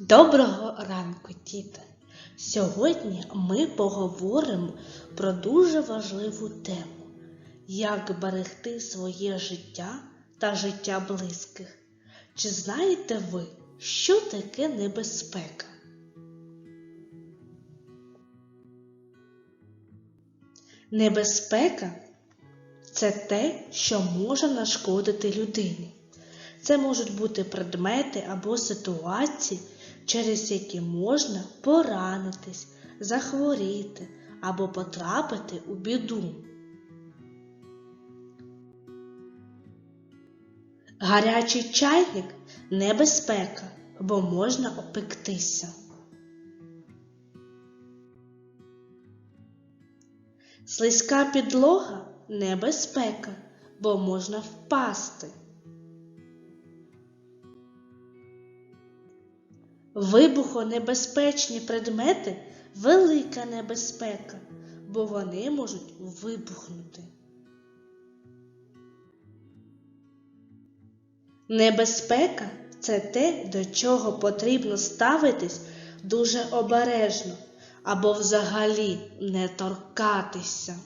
Доброго ранку, діти! Сьогодні ми поговоримо про дуже важливу тему, як берегти своє життя та життя близьких. Чи знаєте ви, що таке небезпека? Небезпека це те, що може нашкодити людині. Це можуть бути предмети або ситуації, через які можна поранитись, захворіти або потрапити у біду. Гарячий чайник небезпека, бо можна опектися. Слизька підлога небезпека, бо можна впасти. Вибухонебезпечні предмети велика небезпека, бо вони можуть вибухнути. Небезпека це те, до чого потрібно ставитись дуже обережно або взагалі не торкатися.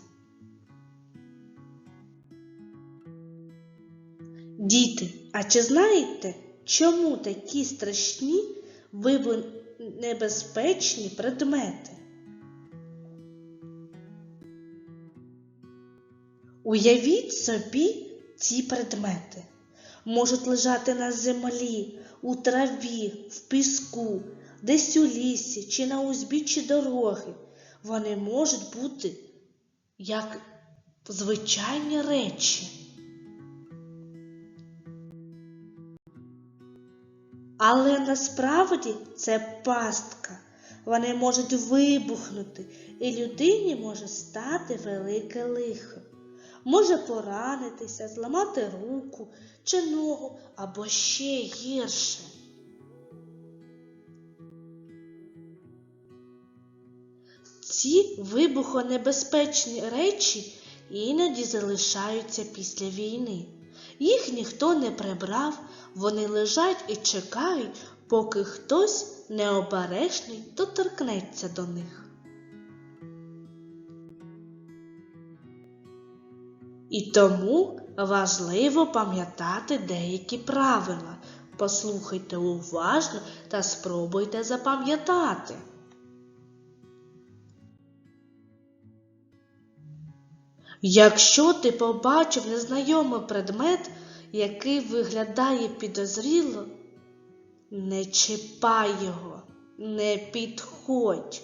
Діти, а чи знаєте, чому такі страшні небезпечні предмети? Уявіть собі ці предмети. Можуть лежати на землі, у траві, в піску, десь у лісі чи на узбіччі дороги. Вони можуть бути як звичайні речі. Але насправді це пастка. Вони можуть вибухнути, і людині може стати велике лихо. Може поранитися, зламати руку чи ногу або ще гірше. Ці вибухонебезпечні речі іноді залишаються після війни. Їх ніхто не прибрав, вони лежать і чекають, поки хтось необережний доторкнеться до них. І тому важливо пам'ятати деякі правила. Послухайте уважно та спробуйте запам'ятати. Якщо ти побачив незнайомий предмет, який виглядає підозріло, не чіпай його, не підходь.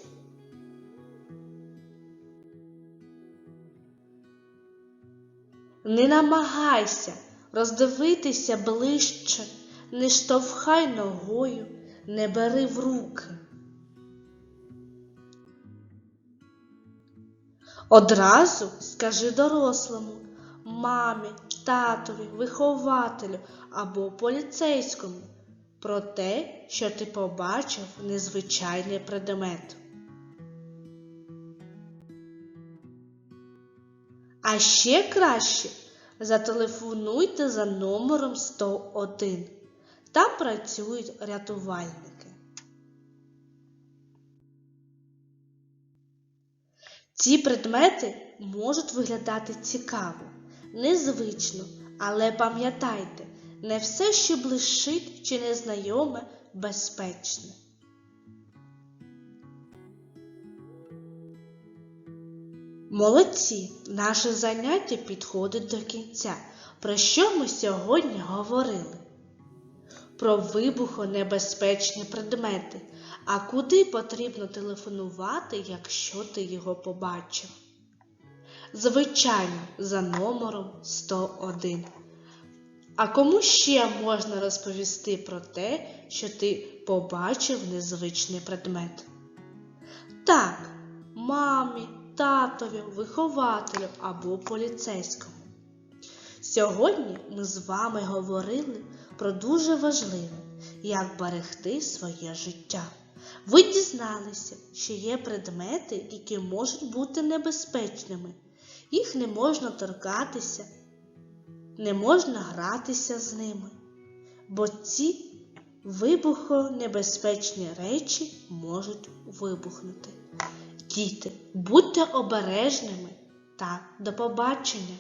Не намагайся роздивитися ближче, не штовхай ногою, не бери в руки. Одразу скажи дорослому, мамі, татові, вихователю або поліцейському про те, що ти побачив незвичайний предмет. А ще краще зателефонуйте за номером 101. Там працюють рятувальники. Ці предмети можуть виглядати цікаво, незвично, але пам'ятайте, не все, що блищить чи незнайоме, безпечне. Молодці, наше заняття підходить до кінця. Про що ми сьогодні говорили? Про вибухонебезпечні предмети. А куди потрібно телефонувати, якщо ти його побачив? Звичайно, за номером 101. А кому ще можна розповісти про те, що ти побачив незвичний предмет? Так, мамі, татові, вихователю або поліцейському. Сьогодні ми з вами говорили про дуже важливе, як берегти своє життя. Ви дізналися, що є предмети, які можуть бути небезпечними. Їх не можна торкатися, не можна гратися з ними, бо ці вибухонебезпечні речі можуть вибухнути. Діти, будьте обережними та до побачення!